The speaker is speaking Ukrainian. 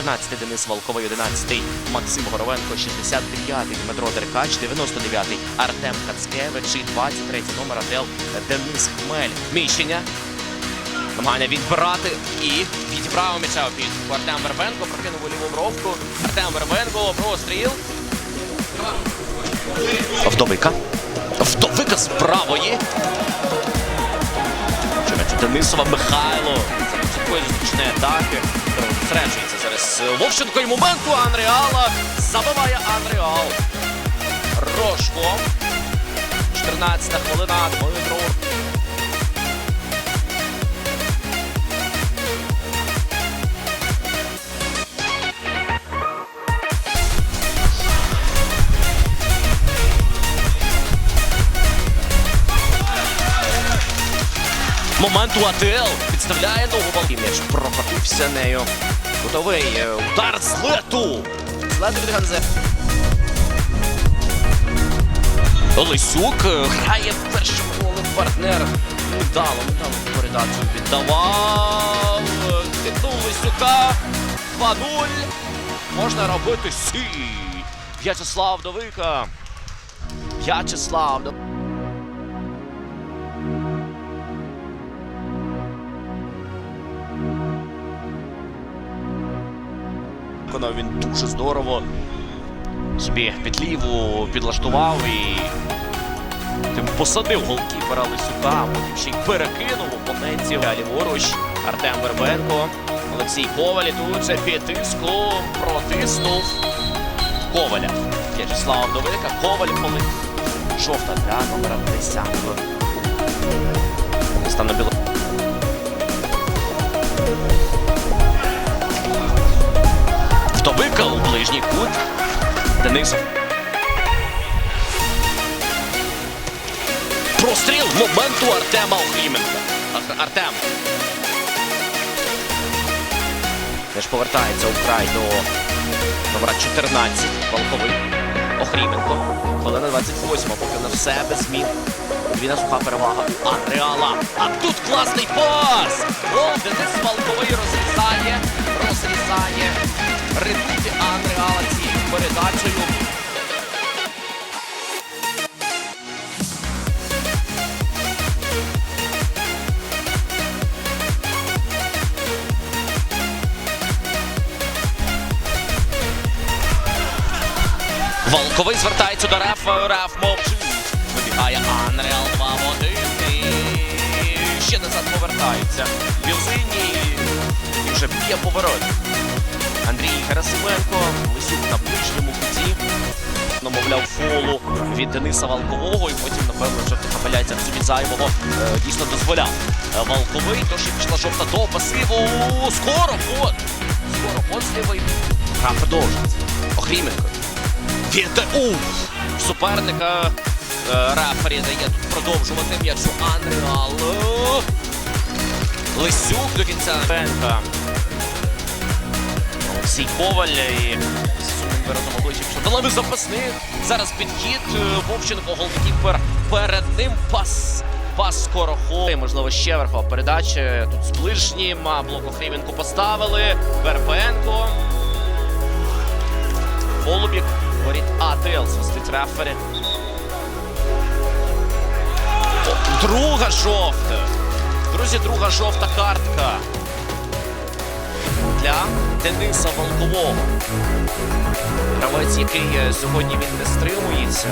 14-й Денис Волковий, 11-й Максим Горовенко, 69-й Дмитро Деркач, 99-й Артем Хацкевич і 23-й номер АТЛ Денис Хмель. Міщення. Намагання відбирати і відібрав м'яча підсумку. Артем Вербенко прокинув у ліву бровку. Артем Вербенко, простріл. Вдовика. Вдовика з правої. Денисова Михайло. Такої атаки. Зосереджується зараз Вовченко і моменту Анреала. Забиває Анреал. Рожко. 14 хвилина. Дмитро Момент у АТЛ підставляє ногу Валкій. М'яч прокотився нею. Готовий е, удар з лету. З від Ганзе. Лисюк е, грає першим голем партнер. Невдало, невдало передачу віддавав. Титул Лисюка. 2-0. Можна робити сі. В'ячеслав Довика. В'ячеслав Довика. Виконав він дуже здорово. Собі петліву підлаштував і тим посадив голкіпера Лисюка, потім ще й перекинув опонентів. Ліворуч Артем Вербенко, Олексій Коваль тут же під тиском протиснув Коваля. В'ячеслава Вдовика, Коваль коли жовта для номера 10. Став на біло. У ближній кут. Денисов. Простріл моменту Артема Охріменка. Ар- Артем. Теж повертається у край до номера 14. Волковий. Охріменко. Хвилина 28, поки на все без змін. Двіна суха перевага. Анреала. А тут класний пас! Гол Денис Волковий. Розрізає. Волковий звертається до Реф. Реф мовчить. Вибігає Анреал 2 в 1. І ще назад повертається. Білзині. І вже б'є поворот. Андрій Герасименко. Лисюк на ближньому куті. Намовляв фолу від Дениса Волкового. І потім, напевно, вже в суді зайвого е, дійсно дозволяв. Е, Волковий, тож і пішла жовта до пасиву. Скоро ход. Скоро ход з лівий. Гра продовжується. Охріменко. Вірте у суперника. Е, Рефері дає тут продовжувати м'ячу Анреал. Лисюк до кінця Бенка. Олексій Коваль і сумним виразом обличчя пішов. Далеви запасник. Зараз підхід. е, Вовченко голкіпер. Перед ним пас. Пас скорохов. Можливо, ще верхова передача. Тут з ближнім. а Блок Охріменко поставили. Верпенко. Голубік. Говорить АТЛ. Свистить рефері. Друга жовта. Друзі, друга жовта картка. Для Дениса Волкового. Гравець, який е, сьогодні він не стримується.